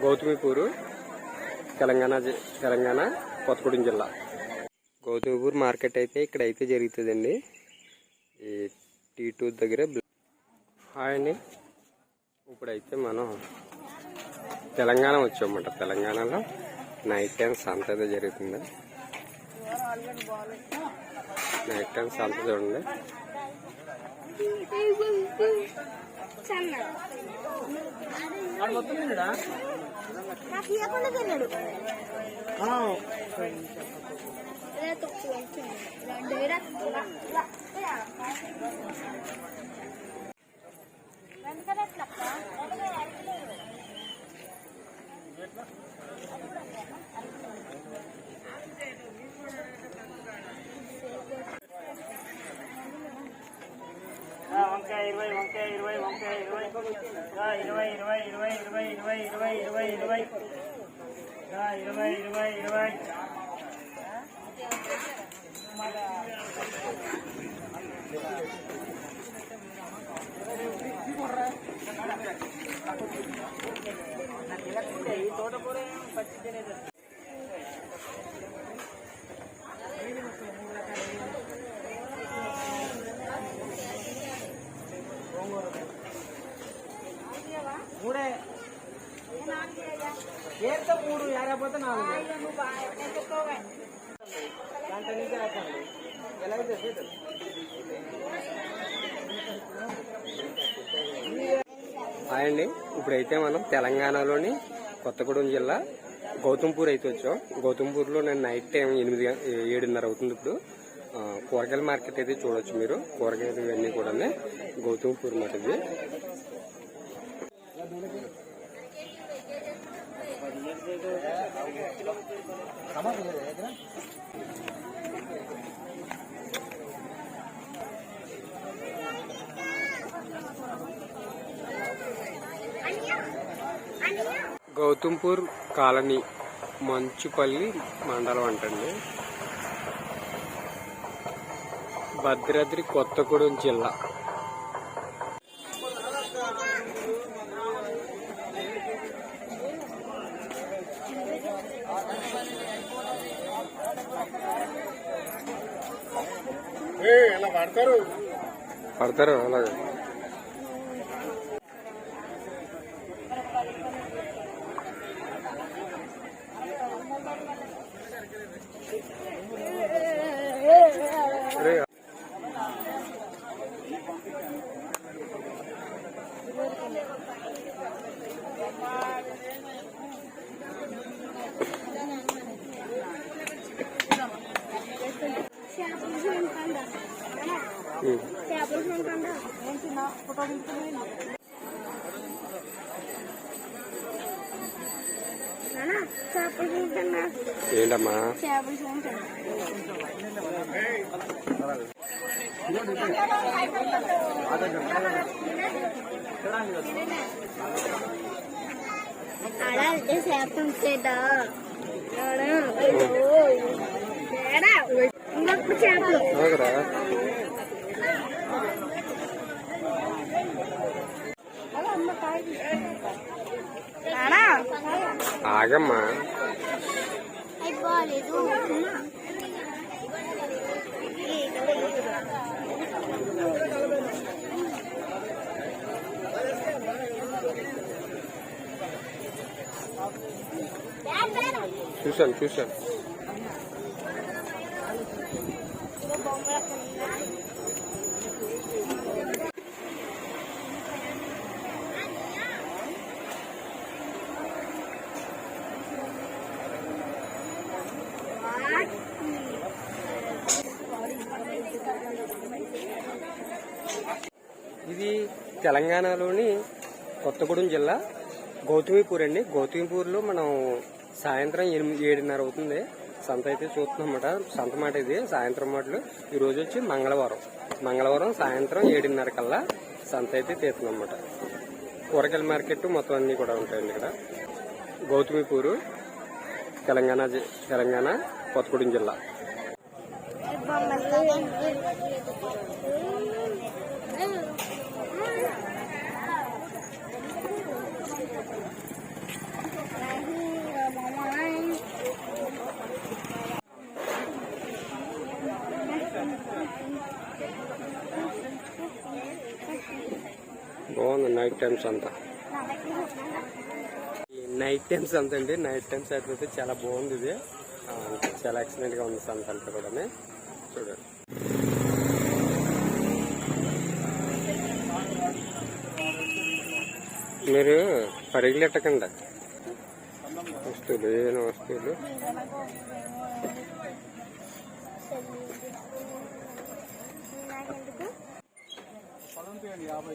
గౌతమిపూరు తెలంగాణ జి- తెలంగాణ కొత్తగూడెం జిల్లా. గౌతమిపూర్ మార్కెట్ అయితే ఇక్కడ అయితే జరుగుతుందండి. ఈ టీ టూ దగ్గర హాయ్ అండి ఇప్పుడైతే మనం తెలంగాణ వచ్చామన్నమాట. తెలంగాణలో నైట్ టైం సంత అయితే జరుగుతుంది. నైట్ టైం సంత చూడండి. నాకు ఇవ్వకుండా తిన్నాడు వంకాయ వంకాయ ఇరవై ఆ, ఇరవై ఇరవై ఇరవై ఇరవై ఇరవై ఇరవై ఇరవై ఇరవై ఆ, ఇరవై ఇరవై ఇరవై మూడే మూడు నాలుగు. నుంచి ఎలా అయితే. హాయ్ అండి. ఇప్పుడైతే మనం తెలంగాణలోని కొత్తగూడెం జిల్లా గౌతంపూర్ అయితే వచ్చాం. గౌతంపూర్లో నేను నైట్ టైం ఎనిమిది ఏడున్నర అవుతుంది ఇప్పుడు. కూరగాయల మార్కెట్ అయితే చూడొచ్చు మీరు. కూరగాయలు ఇవన్నీ కూడా గౌతంపూర్ మాట ఇది గౌతంపూర్ కాలనీ మంచుపల్లి మండలం అంటండి. భద్రాద్రి కొత్తగూడెం జిల్లా. పడతారు అలాగే అరే చేపలు చూడండి ఉమ్. చేపలు చూడండి ఏంటి ఫోటో చేపలు చూడండి ఏంటమ్మా? చేపలు చూడండి అలా అంటే చేపలు ఉంటేదా ఇంకొక చేపలు ఆగరా నానా ఆగమ్మా. అయిపోలేదు చూశాను చూశాను. ఇది తెలంగాణలోని కొత్తగూడెం జిల్లా గౌతమిపూర్ అండి. గౌతమిపూర్లో మనం సాయంత్రం ఎనిమిది ఏడున్నర అవుతుంది. సంత అయితే చూస్తున్నామన్నమాట సంత మాట ఇది. సాయంత్రం మాటలు. ఈరోజు వచ్చి మంగళవారం. మంగళవారం సాయంత్రం ఏడున్నర కల్లా సంత అయితే తీస్తున్నామన్నమాట కూరగాయల మార్కెట్ మొత్తం అన్ని కూడా ఉంటాయండి ఇక్కడ. గౌతమిపూరు తెలంగాణ తెలంగాణ కొత్తగూడెం జిల్లా. టైమ్స్ అంతా. ఈ నైట్ టైమ్స్ అంత అండి. నైట్ టైమ్స్ అయితే చాలా బాగుంది ఇది. చాలా ఎక్సలెంట్గా ఉంది సంత అంతా కూడా చూడండి. మీరు పరిగెట్టకండి. వస్తువులు ఏదైనా వస్తువులు. యాభై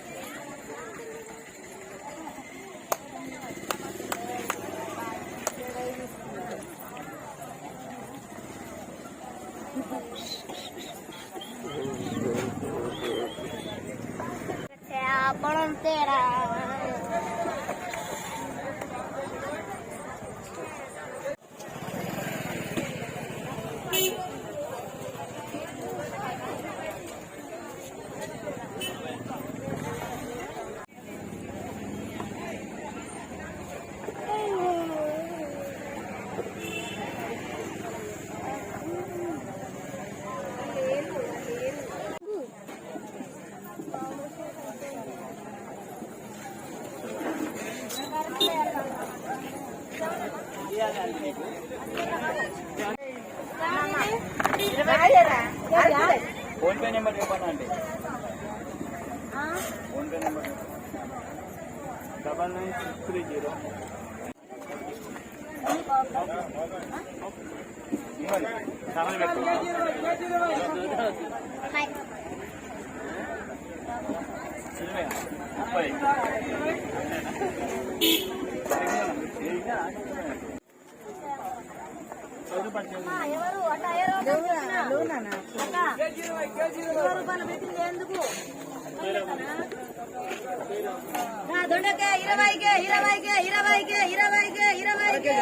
దొండకాయ ఇరవైకే ఇరవైకే ఇరవైకే ఇరవైకే ఇరవైకే.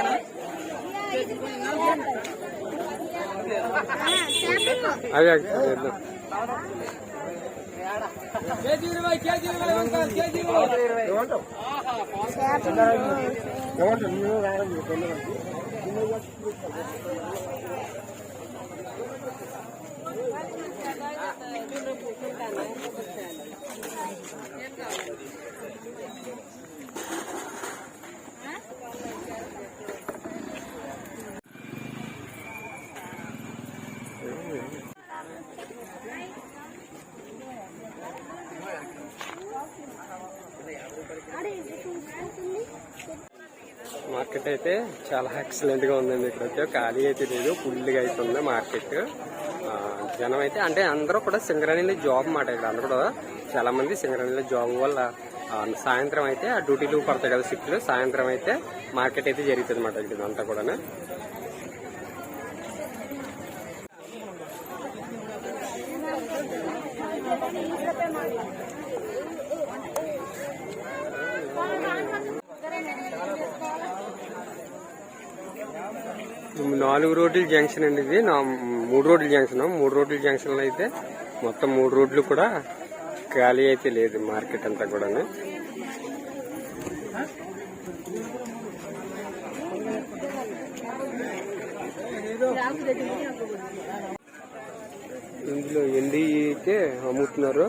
చేపలు అవి అవి చేద్దాం. మార్కెట్ అయితే చాలా ఎక్సలెంట్గా ఉందండి ఇక్కడ ఖాళీ అయితే లేదు ఫుల్గా అయితే ఉంది మార్కెట్. జనం అయితే అంటే అందరూ కూడా సింగరేణిలో జాబ్ మాట ఇక్కడ. అందరూ కూడా చాలా మంది సింగరేణిలో జాబ్ వల్ల సాయంత్రం అయితే ఆ డ్యూటీలు పడతాయి కదా షిఫ్ట్లు సాయంత్రం అయితే మార్కెట్ అయితే జరుగుతుంది అన్నమాట ఇక్కడ అంతా కూడా నాలుగు రోడ్ల జంక్షన్ అండి ఇది. నా మూడు రోడ్ల జంక్షన్. మూడు రోడ్ల జంక్షన్లో అయితే మొత్తం మూడు రోడ్లు కూడా ఖాళీ అయితే లేదు మార్కెట్ అంతా కూడా ఇందులో ఎండి అయితే అమ్ముతున్నారు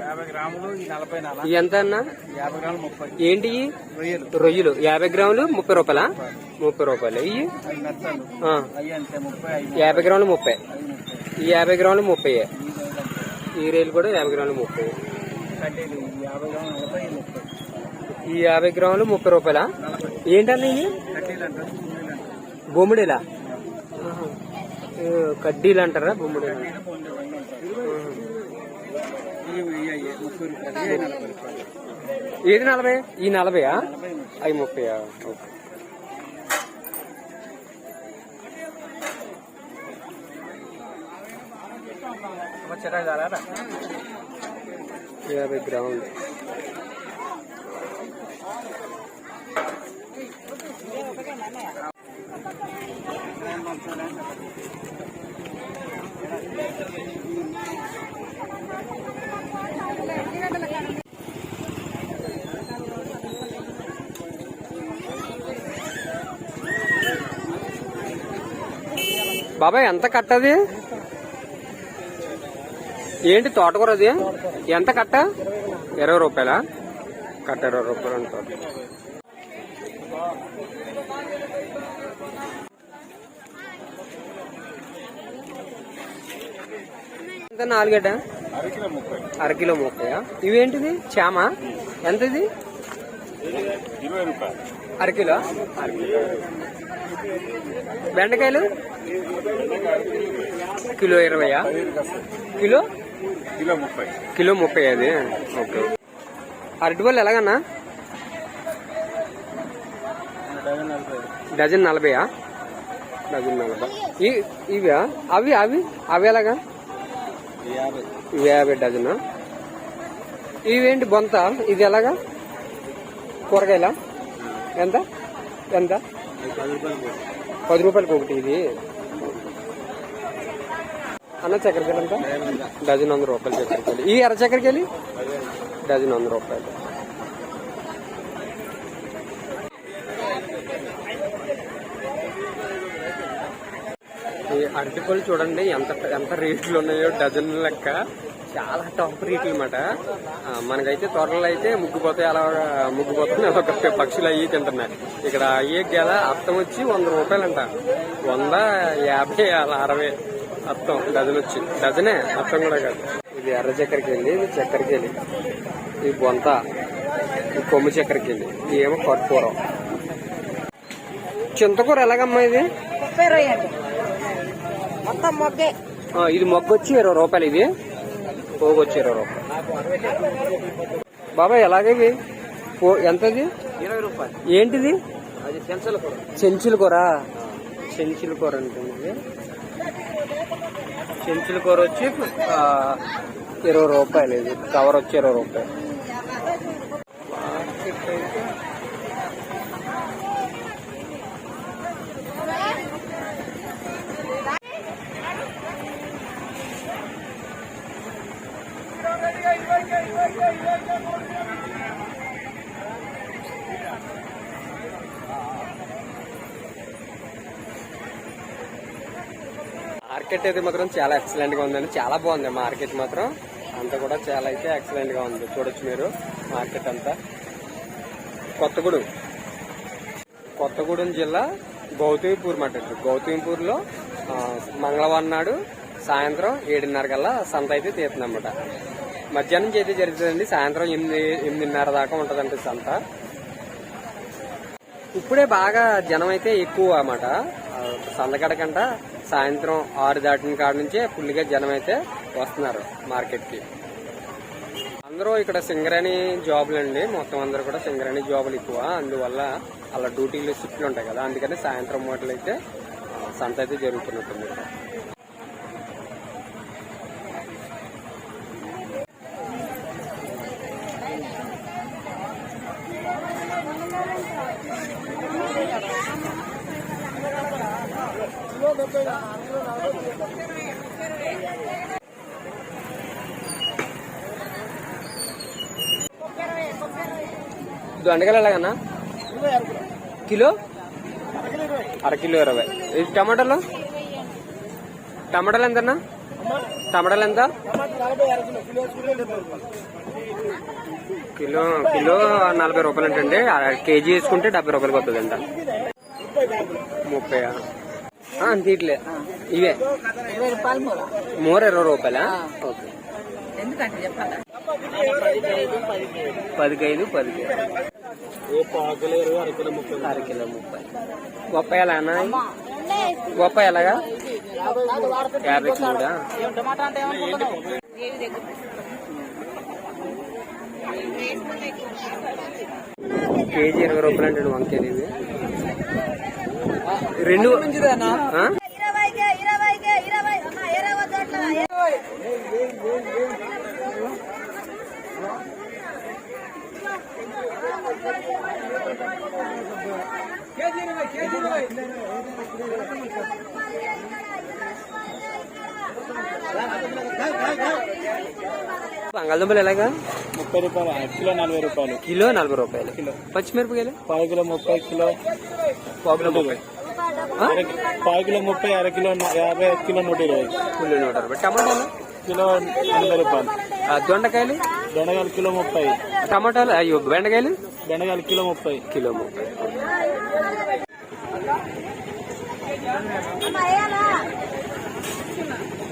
యాభై గ్రాములు ఈ నలభై నాలుగు ఇవి ఎంత అన్న? ఏంటి? రొయ్యలు. యాభై గ్రాములు ముప్పై రూపాయలా? ముప్పై. రూపాయలు. ఇవి యాభై గ్రాములు ముప్పై. ఈ యాభై గ్రాములు ముప్పై. ఈ రేలు కూడా యాభై గ్రాములు ముప్పై. ఈ యాభై గ్రాములు ముప్పై రూపాయలా? ఏంటన్న ఇవి బొమ్మిడిలా? కడ్డీలు అంటారా బొమ్మిడిలా ఏది నలభై? ఈ నలభైయా నలభై ముప్పై అవి ముప్పైయా ఓకే వచ్చారా చాలా యాభై గ్రాములు. బాబాయ్ ఎంత కట్టది? ఏంటి తోటకూర అది? ఎంత కట్ట? ఇరవై రూపాయలా? కట్ట ఇరవై రూపాయలు అంటారు. ఎంత నాలుగడ్డ అరకిలో ముప్పయా? ఇవేంటిది? చామ? ఎంత ఇది రూపాయలు. అరకిలో బెండకాయలు? కిలో ఇరవయా? కిలో? కిలో ముప్పై. కిలో ముప్పై అది. ఓకే. అరటిపళ్ళు ఎలాగన్నా? డజన్ నలభైయా? డజన్ నలభై. ఇవా? అవి అవి అవి ఎలాగా? యాభై. డజన్. ఇవేంటి బొంత? ఇది ఎలాగా? కూరగాయల? ఎంత? ఎంత? పది రూపాయలు పది రూపాయలకి ఒకటి ఇది. అన్న చక్కెరకాయలు ఎంత? డజన్ వంద. రూపాయలు చక్కెరకాయలు ఈ ఎర్ర చక్కెరకాయలు డజన్ వంద రూపాయలు ఈ అరటిపళ్ళు చూడండి ఎంత ఎంత రేట్లు ఉన్నాయో డజన్ లెక్క. చాలా టాప్ రేట్లు అనమాట మనకైతే త్వరలో అయితే ముగ్గుపోతాయి అలా ముగ్గుపోతాయి ఒక పక్షులు అయ్యి తింటున్నాయి. ఇక్కడ అయ్యే గెల అత్తం వచ్చి వంద రూపాయలు అంట వంద యాభై అలా అరవై అత్తం డజన్ వచ్చి. డజనే అత్తం కూడా కాదు. ఇది ఎర్ర చక్కెరకి వెళ్ళి ఇది చక్కెరకి వెళ్ళి బొంత ఈ కొమ్ము చక్కెరకి వెళ్ళి ఇది ఏమో కర్పూరం. చింతకూర ఎలాగమ్మా ఇది? ముప్పై మొత్తం మొగ్గే ఆ, ఇది మొగ్గ వచ్చి ఇరవై రూపాయలు ఇది. పోగు వచ్చి ఇరవై రూపాయలు. బాబాయ్ ఎలాగేవి పో- ఎంతది? ఇరవై రూపాయలు. ఏంటిది? చెంచుల కూర. చెంచుల కూర. ఇది చెంచుల కూర వచ్చి ఆ, ఇరవై రూపాయలు ఇది. కవర్ వచ్చి ఇరవై రూపాయలు. మార్కెట్ అయితే మాత్రం చాలా ఎక్సలెంట్గా ఉందండి. చాలా బాగుంది మార్కెట్ మాత్రం. అంతా కూడా చాలా అయితే ఎక్సలెంట్గా ఉంది. చూడొచ్చు మీరు మార్కెట్ అంతా. కొత్తగూడెం. కొత్తగూడెం జిల్లా గౌతమిపూర్ మార్కెట్ గౌతమిపూర్లో మంగళవారం నాడు సాయంత్రం ఏడున్నర కల్లా సంత అయితే తీరుతుందన్నమాట మధ్యాహ్నం నుంచి అయితే జరుగుతుందండి. సాయంత్రం ఎనిమిది ఎనిమిదిన్నర దాకా ఉంటదండి సంత. ఇప్పుడే బాగా జనం అయితే ఎక్కువ అన్నమాట. ఆ, కంట సాయంత్రం ఆరు దాటిన కాడ నుంచే ఫుల్గా జనం అయితే వస్తున్నారు మార్కెట్కి. అందరూ ఇక్కడ సింగరేణి జాబులు అండి. మొత్తం అందరూ కూడా సింగరేణి జాబులు ఎక్కువ. అందువల్ల అలా డ్యూటీలు షిఫ్ట్లు ఉంటాయి కదా. అందుకని సాయంత్రం మూటలు అయితే సంత అయితే జరుగుతున్నట్టుంది. దొండకాయలు ఎలాగన్నా? కిలో? అరకిలో ఇరవై. ఇది టమాటాలు? టమాటాలు ఎంతన్నా? టమాటాలు ఎంత? కిలో కిలో నలభై రూపాయలు అంటండి కేజీ వేసుకుంటే డెబ్బై రూపాయలకి వస్తుంది అంట ముప్పై అంత ఇట్లే ఇవే. ఇరవై రూపాయలు మూర. ఇరవై రూపాయలా? ఓకే. ఎందుకంటే చెప్పాలి? పదికి ఐదు పదికి పాకులు ఇరవై అరకిలో ముప్పై. బొప్పాయి ఎలా అన్న? బొప్పాయి ఎలాగా? యాభై కిలోడా టమాటా అంటే ఏమనుకుంటున్నావు? కేజీ ఇరవై రూపాయలు అంటే ఇవి. రెండు బంగాళదుంపలు ఎలాగా? ముప్పై రూపాయలు కిలో నలభై రూపాయలు. కిలో నలభై రూపాయలు. కిలో. పచ్చిమిరపకాయలు? పావు కిలో ముప్పై కిలో పావు కిలో ముప్పై. పావు కిలో ముప్పై అర కిలో యాభై కిలో నూట ఇరవై. కిలో నూట అరవై టమాటాలు? కిలో ఎనభై రూపాయలు. ఆ, దొండకాయలు? దొండగాయలు కిలో ముప్పై. టమాటాలు? అయ్యో బెండకాయలు? బెండగాయలు కిలో ముప్పై. కిలో ముప్పై?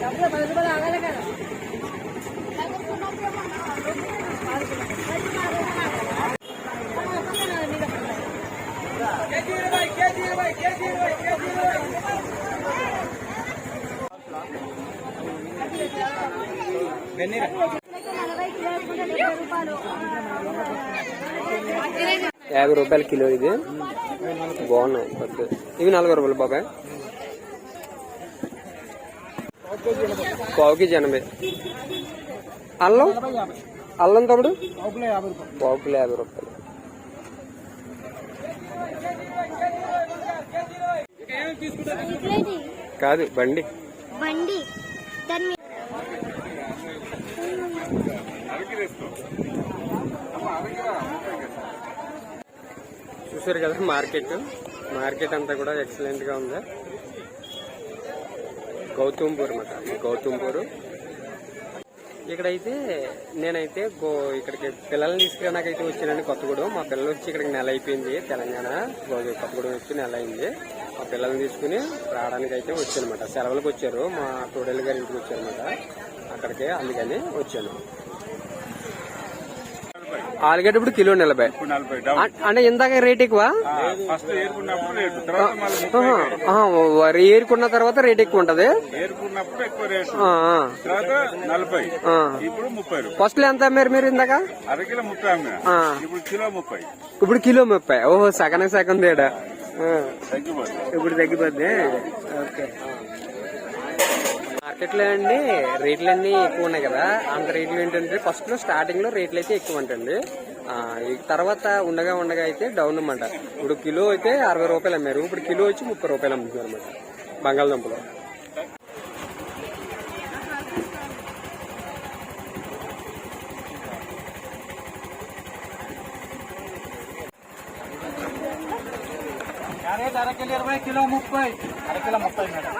డబ్బులు ఆగాలి కదా. యాభై రూపాయల కిలో ఇది. బాగున్నాయి. కొద్ది ఇవి నలభై రూపాయలు బాబాయ్. పావు కేజీ ఎనభై. అల్లం? అల్లం తమ్ముడు? పావు కిలో యాభై రూపాయలు. కాదు బండి. బండి. అరకి చూసారు కదా మార్కెట్. మార్కెట్ అంతా కూడా ఎక్సలెంట్గా ఉంది? గౌతమ్పూర్ అనమాట గౌతమ్పూర్. ఇక్కడైతే నేనైతే గో ఇక్కడికి పిల్లల్ని తీసుకురానికైతే వచ్చానండి కొత్తగూడెం. మా పిల్లలు వచ్చి ఇక్కడికి నెల అయిపోయింది తెలంగాణ కొత్తగూడెం వచ్చి నెల అయింది. మా పిల్లల్ని తీసుకుని రావడానికి అయితే వచ్చానమాట. సెలవులకు వచ్చారు మా తోడేళ్ళ గారి ఇంటికి వచ్చారనమాట అక్కడికి అందుకని వచ్చాను. ఆలుగడ్డ ఇప్పుడు కిలో నలభై అంటే ఇందాక రేట్ ఎక్కువ? వరి. ఏరుకున్న తర్వాత రేట్ ఎక్కువ ఉంటది? ఫస్ట్లో ఎంత అమ్మారు మీరు ఇందాక. ఇప్పుడు కిలో ముప్పై. ఓహో సగం సగం తేడా. ఇప్పుడు తగ్గిపోద్ది. ఓకే. మార్కెట్లో అండి రేట్లు అన్ని ఎక్కువ ఉన్నాయి కదా. అంత రేట్లు ఏంటంటే ఫస్ట్లో స్టార్టింగ్లో రేట్లు అయితే ఎక్కువ అంటండి తర్వాత ఉండగా ఉండగా అయితే డౌన్ అనమాట ఇప్పుడు కిలో అయితే అరవై రూపాయలు అమ్మారు. ఇప్పుడు కిలో వచ్చి ముప్పై రూపాయలు అమ్ముతున్నారు అనమాట బంగాళదుంపలు. అరకిలో ఇరవై కిలో ముప్పై. అరకిలో ముప్పై మేడం.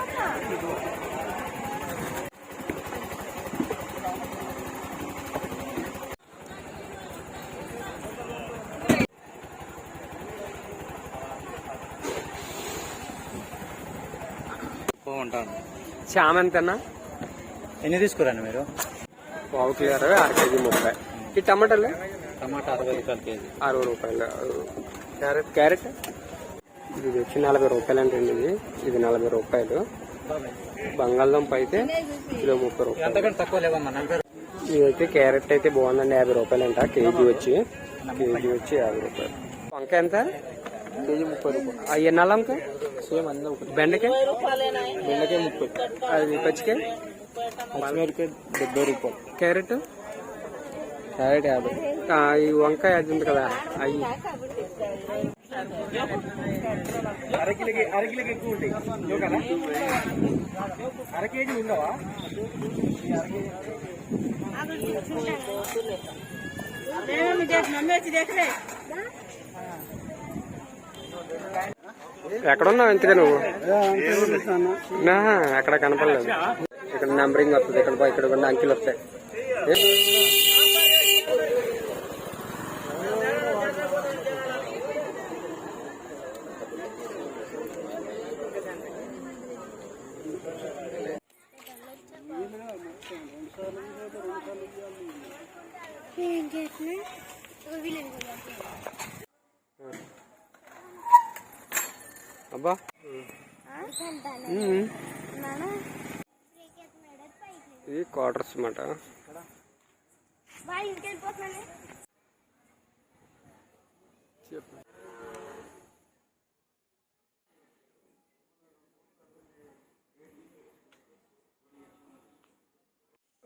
చామ ఎంతన్నా ఎన్ని తీసుకురండి మీరు? పావు కిలో అరవై అర కేజీ ముప్పై. ఈ టమాటాలు? టమాటా అరవై రూపాయలు కేజీ. అరవై రూపాయలు. క్యారెట్? క్యారెట్? ఇది వచ్చి నలభై రూపాయలు అంటే ఇది. ఇది నలభై రూపాయలు. బంగాళదుంప అయితే కిలో ముప్పై రూపాయలు. ఎంతకంటే తక్కువ లేవమ్మా? నలభై ఇదైతే క్యారెట్ అయితే బాగుందండి యాభై రూపాయలు అంట కేజీ వచ్చి. కేజీ వచ్చి యాభై రూపాయలు. వంకాయ ఎంత? కేజీ ముప్పై రూపాయలు. అయ్యి నల్లంక సేమ్ అన్నీ ఒకటి. బెండకాయ? బెండకాయ ముప్పై. అది పచ్చికాయ పచ్చిమిరకాయ డెబ్బై రూపాయలు. క్యారెట్? క్యారెట్ యాభై. ఈ వంకాయ అది ఉంది కదా అవి అరకిలోకి అరకిలోకి ఎక్కువ ఉంటాయి. కదా? అర కేజీ ఉండవా? ఎక్కడున్నావు ఎంతగా నువ్వు? నా అక్కడ కనపడలేదు. ఇక్కడ నంబరింగ్ వస్తుంది. ఇక్కడ ఇక్కడ కొన్ని అంకెలు వస్తాయి. ఏ? అబ్బా. ఇది క్వార్టర్స్ అన్నమాట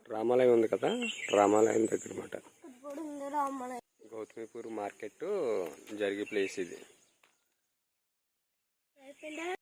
రామాలయం ఉంది కదా రామాలయం దగ్గర అన్నమాట గౌతమిపూర్ మార్కెట్ జరిగే ప్లేస్ ఇది. ¿Verdad?